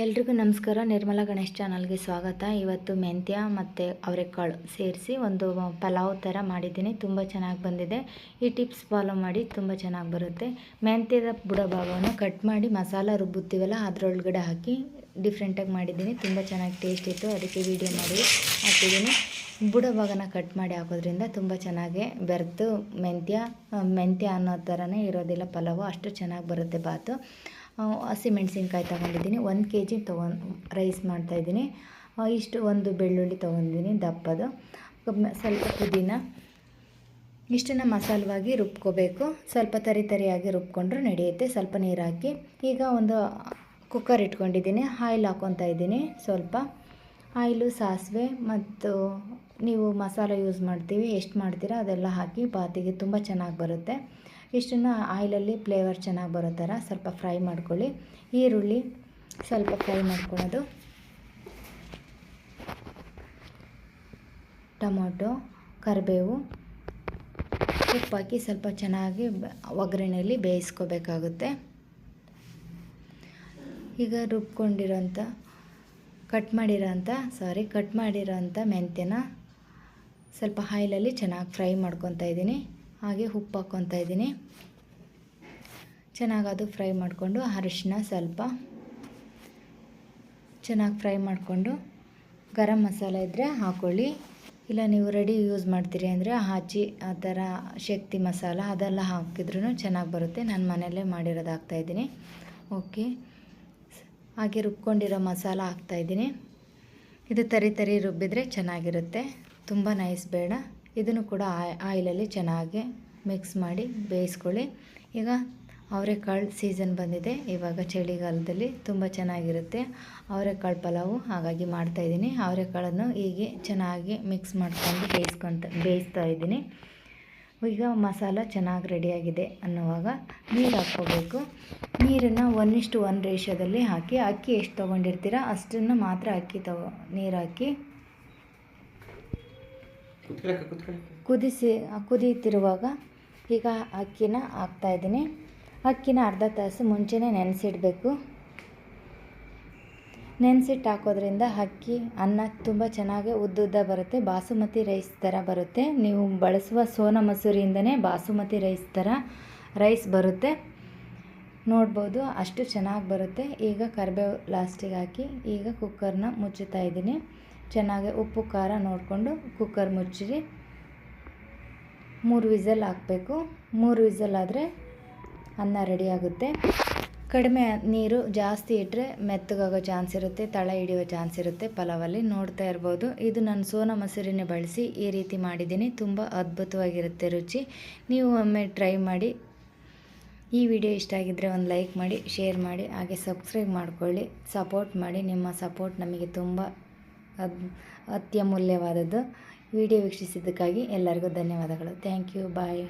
ಎಲ್ರಿಗೂ ನಮಸ್ಕಾರ. ನಿರ್ಮಲಾ ಗಣೇಶ್ ಚಾನಲ್ಗೆ ಸ್ವಾಗತ. ಇವತ್ತು ಮೆಂತ್ಯ ಮತ್ತು ಅವರೆಕಾಳು ಸೇರಿಸಿ ಒಂದು ಪಲಾವ್ ಥರ ಮಾಡಿದ್ದೀನಿ. ತುಂಬ ಚೆನ್ನಾಗಿ ಬಂದಿದೆ. ಈ ಟಿಪ್ಸ್ ಫಾಲೋ ಮಾಡಿ ತುಂಬ ಚೆನ್ನಾಗಿ ಬರುತ್ತೆ. ಮೆಂತ್ಯದ ಬುಡ ಭಾಗವನ್ನು ಕಟ್ ಮಾಡಿ ಮಸಾಲ ರುಬ್ಬುತ್ತೀವಲ್ಲ, ಅದರೊಳಗಡೆ ಹಾಕಿ ಡಿಫ್ರೆಂಟಾಗಿ ಮಾಡಿದ್ದೀನಿ. ತುಂಬ ಚೆನ್ನಾಗಿ ಟೇಸ್ಟ್ ಇತ್ತು. ಅದಕ್ಕೆ ವೀಡಿಯೋ ಮಾಡಿ ಹಾಕಿದ್ದೀನಿ. ಬುಡಭಾಗನ ಕಟ್ ಮಾಡಿ ಹಾಕೋದ್ರಿಂದ ತುಂಬ ಚೆನ್ನಾಗಿ ಬೆರೆತು ಮೆಂತ್ಯ ಮೆಂತ್ಯ ಅನ್ನೋ ಥರನೇ ಇರೋದಿಲ್ಲ ಪಲಾವು, ಅಷ್ಟು ಚೆನ್ನಾಗಿ ಬರುತ್ತೆ ಬಾತು. ಹಸಿಮೆಣ್ಸಿನ್ಕಾಯಿ ತೊಗೊಂಡಿದ್ದೀನಿ, ಒಂದು ಕೆ ಜಿ ತೊಗೊ ರೈಸ್ ಮಾಡ್ತಾಯಿದ್ದೀನಿ ಇಷ್ಟು ಒಂದು ಬೆಳ್ಳುಳ್ಳಿ ತೊಗೊಂಡಿದ್ದೀನಿ ದಪ್ಪದು. ಸ್ವಲ್ಪ ಪುದೀನ. ಇಷ್ಟನ್ನು ಮಸಾಲವಾಗಿ ರುಬ್ಕೋಬೇಕು. ಸ್ವಲ್ಪ ತರಿ ತರಿಯಾಗಿ ರುಬ್ಕೊಂಡ್ರೆ ನಡೆಯುತ್ತೆ, ಸ್ವಲ್ಪ ನೀರು ಹಾಕಿ. ಈಗ ಒಂದು ಕುಕ್ಕರ್ ಇಟ್ಕೊಂಡಿದ್ದೀನಿ, ಆಯಿಲ್ ಹಾಕ್ಕೊತಾ ಇದ್ದೀನಿ ಸ್ವಲ್ಪ. ಆಯಿಲು, ಸಾಸಿವೆ ಮತ್ತು ನೀವು ಮಸಾಲೆ ಯೂಸ್ ಮಾಡ್ತೀವಿ, ಎಷ್ಟು ಮಾಡ್ತೀರಾ ಅದೆಲ್ಲ ಹಾಕಿ ಬಾತಿಗೆ ತುಂಬ ಚೆನ್ನಾಗಿ ಬರುತ್ತೆ. ಇಷ್ಟನ್ನು ಆಯಿಲಲ್ಲಿ ಫ್ಲೇವರ್ ಚೆನ್ನಾಗಿ ಬರೋ ಥರ ಸ್ವಲ್ಪ ಫ್ರೈ ಮಾಡ್ಕೊಳ್ಳಿ. ಈರುಳ್ಳಿ ಸ್ವಲ್ಪ ಫ್ರೈ ಮಾಡ್ಕೊಳ್ಳೋದು. ಟೊಮೊಟೊ, ಕರಿಬೇವು ಉಪ್ಪಾಕಿ ಸ್ವಲ್ಪ ಚೆನ್ನಾಗಿ ಒಗ್ಗರಣೆಯಲ್ಲಿ ಬೇಯಿಸ್ಕೋಬೇಕಾಗುತ್ತೆ. ಈಗ ರುಬ್ಕೊಂಡಿರೋಂಥ ಕಟ್ ಮಾಡಿರೋಂಥ ಸಾರಿ ಕಟ್ ಮಾಡಿರೋಂಥ ಮೆಂತ್ಯನ ಸ್ವಲ್ಪ ಆಯಿಲಲ್ಲಿ ಚೆನ್ನಾಗಿ ಫ್ರೈ ಮಾಡ್ಕೊತಾ ಇದ್ದೀನಿ. ಹಾಗೆ ಉಪ್ಪು ಹಾಕ್ಕೊತಾ ಇದ್ದೀನಿ. ಚೆನ್ನಾಗಿ ಅದು ಫ್ರೈ ಮಾಡಿಕೊಂಡು ಅರಿಶಿನ ಸ್ವಲ್ಪ. ಚೆನ್ನಾಗಿ ಫ್ರೈ ಮಾಡಿಕೊಂಡು ಗರಂ ಮಸಾಲೆ ಇದ್ದರೆ ಹಾಕ್ಕೊಳ್ಳಿ ಇಲ್ಲ ನೀವು ರೆಡಿ ಯೂಸ್ ಮಾಡ್ತೀರಿ ಅಂದರೆ ಹಾಚಿ ಆ ಥರ ಶಕ್ತಿ ಮಸಾಲ ಅದೆಲ್ಲ ಹಾಕಿದ್ರೂ ಚೆನ್ನಾಗಿ ಬರುತ್ತೆ. ನಾನು ಮನೆಯಲ್ಲೇ ಮಾಡಿರೋದು ಹಾಕ್ತಾಯಿದ್ದೀನಿ ಓಕೆ. ಹಾಗೆ ರುಬ್ಕೊಂಡಿರೋ ಮಸಾಲ ಹಾಕ್ತಾಯಿದ್ದೀನಿ ಇದು ತರಿ ತರಿ ರುಬ್ಬಿದರೆ ಚೆನ್ನಾಗಿರುತ್ತೆ. ತುಂಬ ನೈಸ್ ಬೇಡ. ಇದನ್ನು ಕೂಡ ಆಯಿಲಲ್ಲಿ ಚೆನ್ನಾಗಿ ಮಿಕ್ಸ್ ಮಾಡಿ ಬೇಯಿಸ್ಕೊಳ್ಳಿ. ಈಗ ಅವರೆಕಾಳು ಸೀಸನ್ ಬಂದಿದೆ. ಇವಾಗ ಚಳಿಗಾಲದಲ್ಲಿ ತುಂಬ ಚೆನ್ನಾಗಿರುತ್ತೆ. ಅವರೆಕಾಳು ಪಲಾವು ಹಾಗಾಗಿ ಮಾಡ್ತಾಯಿದ್ದೀನಿ ಅವರೆಕಾಳನ್ನು ಹೀಗೆ ಚೆನ್ನಾಗಿ ಮಿಕ್ಸ್ ಮಾಡ್ಕೊಂಡು ಬೇಯಿಸ್ಕೊತ, ಬೇಯಿಸ್ತಾ ಇದ್ದೀನಿ. ಈಗ ಮಸಾಲ ಚೆನ್ನಾಗಿ ರೆಡಿಯಾಗಿದೆ ಅನ್ನುವಾಗ ನೀರು ಹಾಕ್ಕೋಬೇಕು. ನೀರನ್ನು ಒನ್ ಇಷ್ಟು ಒನ್ ರೇಷದಲ್ಲಿ ಹಾಕಿ. ಅಕ್ಕಿ ಎಷ್ಟು ತೊಗೊಂಡಿರ್ತೀರ ಅಷ್ಟನ್ನು ಮಾತ್ರ ಅಕ್ಕಿ ತಗೋ, ನೀರು ಹಾಕಿ. ಕುದಿಸಿ ಕುದೀತಿರುವಾಗ ಈಗ ಅಕ್ಕಿನ ಹಾಕ್ತಾಯಿದ್ದೀನಿ ಅಕ್ಕಿನ ಅರ್ಧ ತಾಸು ಮುಂಚೆನೇ ನೆನೆಸಿಡಬೇಕು. ನೆನೆಸಿಟ್ಟು ಹಾಕೋದ್ರಿಂದ ಅಕ್ಕಿ ಅನ್ನ ತುಂಬ ಚೆನ್ನಾಗಿ ಉದ್ದುದ್ದ ಬರುತ್ತೆ. ಬಾಸುಮತಿ ರೈಸ್ ಥರ ಬರುತ್ತೆ. ನೀವು ಬಳಸುವ ಸೋನಾ ಮಸೂರಿಯಿಂದನೇ ಬಾಸುಮತಿ ರೈಸ್ ಥರ ರೈಸ್ ಬರುತ್ತೆ. ನೋಡ್ಬೋದು, ಅಷ್ಟು ಚೆನ್ನಾಗಿ ಬರುತ್ತೆ. ಈಗ ಕರಿಬೇವು ಲಾಸ್ಟಿಗೆ ಹಾಕಿ ಈಗ ಕುಕ್ಕರ್ನ ಮುಚ್ಚುತ್ತಾ ಇದ್ದೀನಿ. ಚೆನ್ನಾಗಿ ಉಪ್ಪು, ಖಾರ ನೋಡಿಕೊಂಡು ಕುಕ್ಕರ್ ಮುಚ್ಚಿರಿ. ಮೂರು ವಿಸಲ್ ಹಾಕಬೇಕು. ಮೂರು ವಿಸಲ್ ಆದರೆ ಅನ್ನ ರೆಡಿ ಆಗುತ್ತೆ. ಕಡಿಮೆ ನೀರು ಜಾಸ್ತಿ ಇಟ್ಟರೆ ಮೆತ್ತಗಾಗೋ ಚಾನ್ಸ್ ಇರುತ್ತೆ, ತಳ ಹಿಡಿಯೋ ಚಾನ್ಸ್ ಇರುತ್ತೆ ಪಲಾವಲ್ಲಿ. ನೋಡ್ತಾ ಇರ್ಬೋದು. ಇದು ನಾನು ಸೋನಾ ಮೊಸರಿನ ಬಳಸಿ ಈ ರೀತಿ ಮಾಡಿದ್ದೀನಿ. ತುಂಬ ಅದ್ಭುತವಾಗಿರುತ್ತೆ ರುಚಿ. ನೀವು ಒಮ್ಮೆ ಟ್ರೈ ಮಾಡಿ. ಈ ವಿಡಿಯೋ ಇಷ್ಟ ಆಗಿದ್ದರೆ ಒಂದು ಲೈಕ್ ಮಾಡಿ ಶೇರ್ ಮಾಡಿ, ಹಾಗೆ ಸಬ್ಸ್ಕ್ರೈಬ್ ಮಾಡ್ಕೊಳ್ಳಿ. ಸಪೋರ್ಟ್ ಮಾಡಿ. ನಿಮ್ಮ ಸಪೋರ್ಟ್ ನಮಗೆ ತುಂಬ ಅತ್ಯಮೂಲ್ಯವಾದದ್ದು. ವಿಡಿಯೋ ವೀಕ್ಷಿಸಿದ್ದಕ್ಕಾಗಿ ಎಲ್ಲರಿಗೂ ಧನ್ಯವಾದಗಳು. Thank you. ಬಾಯ್.